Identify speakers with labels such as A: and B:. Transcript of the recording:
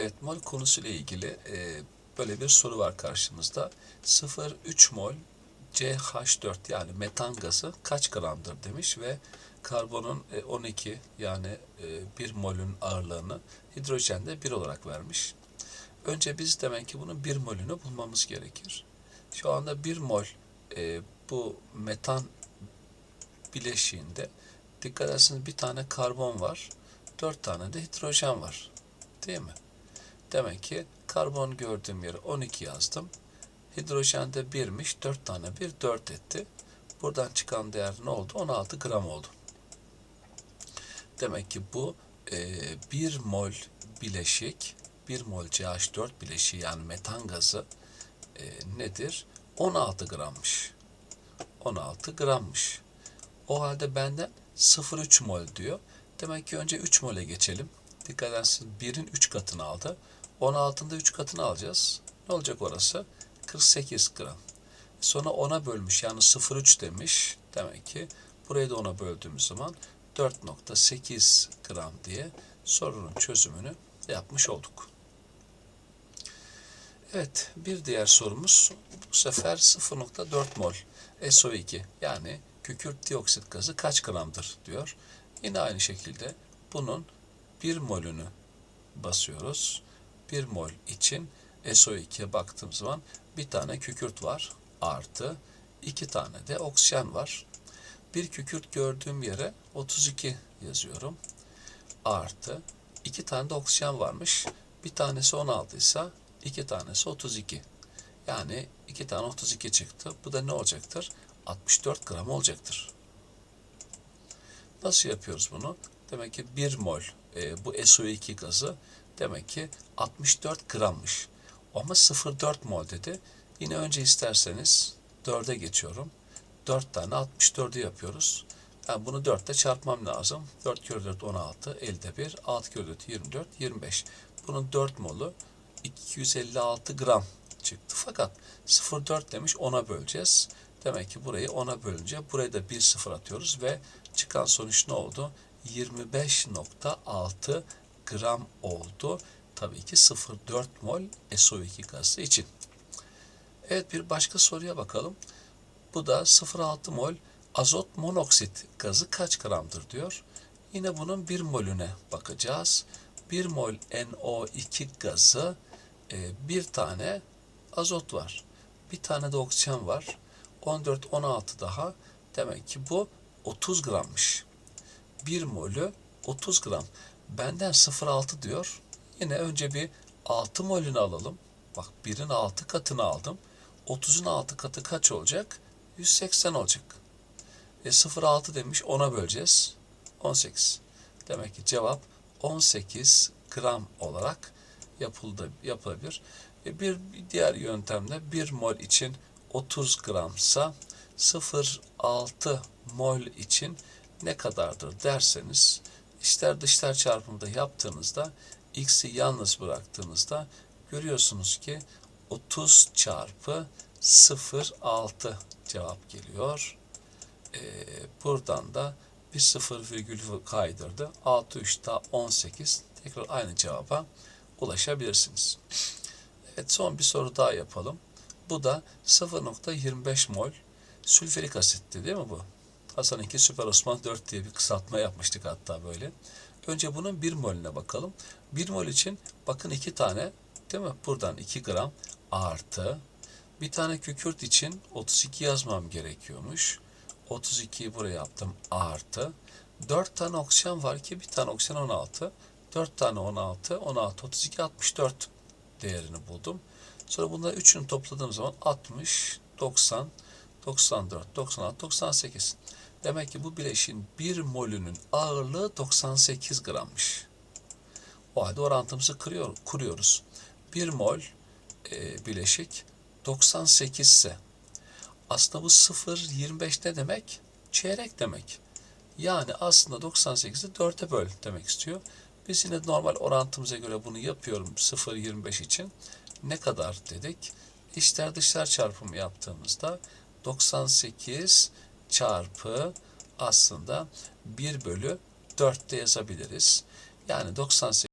A: Evet, mol konusuyla ilgili e, böyle bir soru var karşımızda. 0,3 mol CH4 yani metan gazı kaç gramdır demiş ve karbonun e, 12 yani e, 1 molün ağırlığını hidrojende 1 olarak vermiş. Önce biz demek ki bunun 1 molünü bulmamız gerekir. Şu anda 1 mol e, bu metan bileşiğinde dikkat ederseniz bir tane karbon var, 4 tane de hidrojen var. Değil mi? Demek ki karbon gördüğüm yere 12 yazdım. Hidrojende 1'miş. 4 tane 1 4 etti. Buradan çıkan değer ne oldu? 16 gram oldu. Demek ki bu e, 1 mol bileşik 1 mol CH4 bileşiği yani metan gazı e, nedir? 16 grammış. 16 grammış. O halde benden 0,3 mol diyor. Demek ki önce 3 mole geçelim. Dikkat ederseniz 1'in 3 katını aldı. 16'ın da 3 katını alacağız. Ne olacak orası? 48 gram. Sonra 10'a bölmüş yani 0,3 demiş. Demek ki burayı da 10'a böldüğümüz zaman 4.8 gram diye sorunun çözümünü yapmış olduk. Evet bir diğer sorumuz bu sefer 0.4 mol SO2 yani kükürt dioksit gazı kaç gramdır diyor. Yine aynı şekilde bunun 1 molünü basıyoruz. 1 mol için SO2'ye baktığım zaman bir tane kükürt var artı iki tane de oksijen var. Bir kükürt gördüğüm yere 32 yazıyorum. Artı iki tane de oksijen varmış. Bir tanesi 16 ise iki tanesi 32. Yani iki tane 32 çıktı. Bu da ne olacaktır? 64 gram olacaktır. Nasıl yapıyoruz bunu? Demek ki 1 mol e, bu SO2 gazı demek ki 64 grammış. Ama 0,4 mol dedi. Yine önce isterseniz 4'e geçiyorum. 4 tane 64'ü yapıyoruz. Yani bunu 4 ile çarpmam lazım. 4 kere 4 16, elde 1, 6 kere 4 24, 25. Bunun 4 molu 256 gram çıktı. Fakat 0,4 demiş 10'a böleceğiz. Demek ki burayı 10'a bölünce buraya da 1 sıfır atıyoruz ve çıkan sonuç ne oldu? 25.6 gram oldu. Tabii ki 0,4 mol SO2 gazı için. Evet bir başka soruya bakalım. Bu da 0,6 mol azot monoksit gazı kaç gramdır diyor. Yine bunun 1 molüne bakacağız. 1 mol NO2 gazı e, bir tane azot var. Bir tane de oksijen var. 14-16 daha. Demek ki bu 30 grammış. 1 molü 30 gram. Benden 0,6 diyor. Yine önce bir 6 molünü alalım. Bak 1'in 6 katını aldım. 30'un 6 katı kaç olacak? 180 olacak. E 0,6 demiş 10'a böleceğiz. 18. Demek ki cevap 18 gram olarak yapıldı, yapılabilir. E bir diğer yöntemle 1 mol için 30 gramsa 0,6 mol için ne kadardır derseniz içler dışlar çarpımında yaptığınızda x'i yalnız bıraktığınızda görüyorsunuz ki 30 çarpı 0,6 cevap geliyor. Ee, buradan da bir sıfır virgül kaydırdı. 6 3 daha 18 tekrar aynı cevaba ulaşabilirsiniz. Evet son bir soru daha yapalım. Bu da 0.25 mol sülfürik asitti değil mi bu? Hasan 2 Süper Osman 4 diye bir kısaltma yapmıştık hatta böyle. Önce bunun 1 molüne bakalım. 1 mol için bakın 2 tane değil mi? Buradan 2 gram artı bir tane kükürt için 32 yazmam gerekiyormuş. 32'yi buraya yaptım artı. 4 tane oksijen var ki bir tane oksijen 16. 4 tane 16, 16, 32, 64 değerini buldum. Sonra bunları üçünü topladığım zaman 60, 90, 94, 96, 98. Demek ki bu bileşin 1 molünün ağırlığı 98 grammış. O halde orantımızı kırıyor, kuruyoruz. 1 mol e, bileşik 98 ise aslında bu 0,25 ne demek? Çeyrek demek. Yani aslında 98'i 4'e böl demek istiyor. Biz yine normal orantımıza göre bunu yapıyorum 0,25 için. Ne kadar dedik? İçler dışlar çarpımı yaptığımızda 98 çarpı aslında 1 bölü 4'te yazabiliriz. Yani 98